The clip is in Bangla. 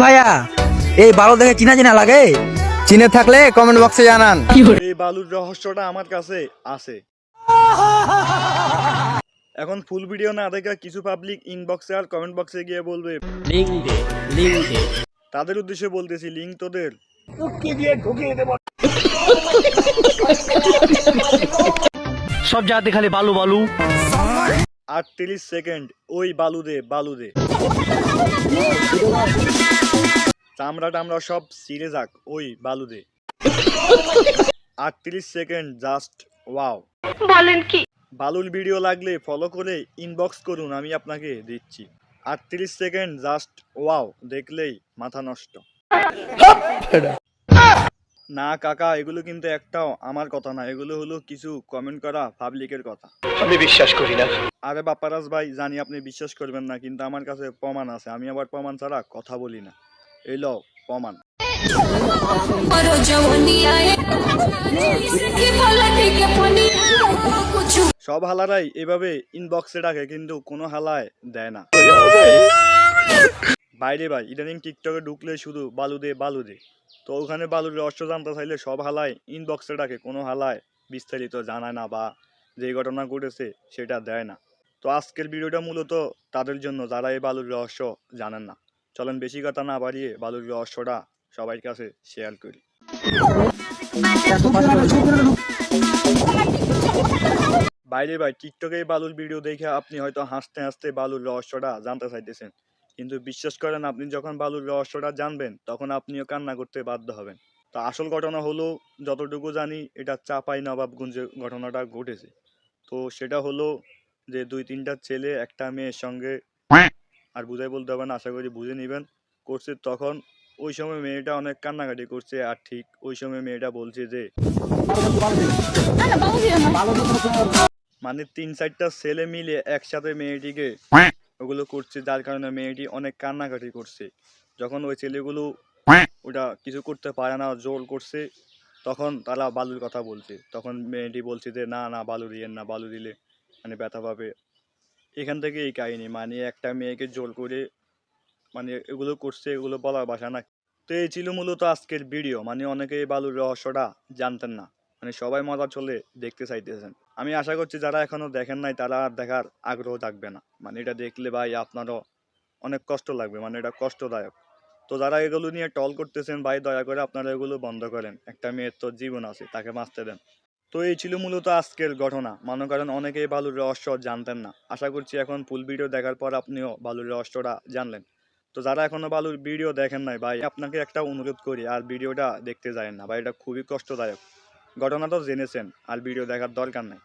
ভাইয়া এই বালু দেখে চিনা চিনা লাগে? চিনে থাকলে কমেন্ট বক্সে জানান। এই বালুর রহস্যটা আমার কাছে আছে। এখন ফুল ভিডিও না দেখে কিছু পাবলিক ইনবক্সে আর কমেন্ট বক্সে গিয়ে বলবে। লিঙ্ক দে লিঙ্ক দে। তাদের উদ্দেশ্যে বলতেছি লিঙ্ক তোদের। সব জায়গাতে খালি বালু বালু। আটত্রিশ সেকেন্ড ওই বালু দে বালু দে চামড়া টামড়া সব সিরে যাক ওই বালু দে আটত্রিশ সেকেন্ড জাস্ট ওয়াও। বলেন কি? বালুর ভিডিও লাগলে ফলো করে ইনবক্স করুন আমি আপনাকে দিচ্ছি। আটত্রিশ সেকেন্ড জাস্ট ওয়াও দেখলেই মাথা নষ্ট। না কাকা এগুলো কিন্তু একটাও আমার কথা না। এগুলো হলো কিছু কমেন্ট করা পাবলিকের কথা। আমি বিশ্বাস করি না। আরে বাপ্পারাজ ভাই জানি আপনি বিশ্বাস করবেন না কিন্তু আমার কাছে প্রমাণ আছে। আমি আবার প্রমাণ ছাড়া কথা বলি না। এই লও প্রমাণ। সব হালারাই এভাবে ইনবক্সে ডাকে কিন্তু কোনো হালায় দেয় না। বাইরে ভাই, ইদানিং টিকটকে ঢুকলে শুধু বালু দে বালু দে। তো ওখানে বালুর রহস্য জানতে চাইলে সব হালায় ইনবক্সে রাখে কোনো হালায় বিস্তারিত জানায় না বা যে ঘটনা ঘটেছে সেটা দেয় না। তো আজকের ভিডিওটা মূলত তাদের জন্য, যারা এই বালুর রহস্য জানেন না। চলেন বেশি কথা না বাড়িয়ে বালুর রহস্যটা সবার কাছে শেয়ার করি। বাইরে ভাই, টিকটকে বালুর ভিডিও দেখে আপনি হয়তো হাসতে হাসতে বালুর রহস্যটা জানতে চাইতেছেন। কিন্তু বিশ্বাস করেন আপনি যখন বালুর রহস্যটা জানবেন তখন আপনিও কান্না করতে বাধ্য হবেন। তো আসল ঘটনা হলো যতটুকু জানি এটা চাপাই নবাবগঞ্জে ঘটনাটা ঘটেছে। তো সেটা হলো যে দুই তিনটা ছেলে একটা মেয়ের সঙ্গে আর বুঝাই বলতে হবে না আশা করি বুঝে নেবেন করছে তখন ওই সময় মেয়েটা অনেক কান্নাকাটি করছে আর ঠিক ওই সময় মেয়েটা বলছে যে মানে তিন চারটা ছেলে মিলে একসাথে মেয়েটিকে ওগুলো করছে যার কারণে মেয়েটি অনেক কান্নাকাটি করছে। যখন ওই ছেলেগুলো ওটা কিছু করতে পারে না জোর করছে তখন তারা বালুর কথা বলছে। তখন মেয়েটি বলছে যে না না বালু দিয়েন না বালু দিলে মানে ব্যথা পাবে। এখান থেকে এই কাহিনী মানে একটা মেয়েকে জোর করে মানে এগুলো করছে এগুলো বলার ভাষা না। তো এই ছিল মূলত আজকের ভিডিও। মানে অনেকে এই বালুর রহস্যটা জানতেন না। মানে সবাই মজা চলে দেখতে চাইতেছেন। আমি আশা করছি যারা এখনও দেখেন নাই, তারা আর দেখার আগ্রহ থাকবে না। মানে এটা দেখলে ভাই আপনারও অনেক কষ্ট লাগবে মানে এটা কষ্টদায়ক। তো যারা এগুলো নিয়ে টল করতেছেন, ভাই দয়া করে আপনারা এগুলো বন্ধ করেন। একটা মেয়ের তো জীবন আছে, তাকে বাঁচতে দেন। তো এই ছিল মূলত আজকের ঘটনা। মনে করেন অনেকেই বালুর রহস্য জানতেন না। আশা করছি এখন ফুল ভিডিও দেখার পর আপনিও বালুর রহস্যটা জানলেন। তো যারা এখনও বালুর ভিডিও দেখেন নাই, ভাই, আপনাকে একটা অনুরোধ করি, আর ভিডিওটা দেখতে যায় না। ভাই, এটা খুবই কষ্টদায়ক। ঘটনা তো জেনেছেন আর ভিডিও দেখার দরকার নাই।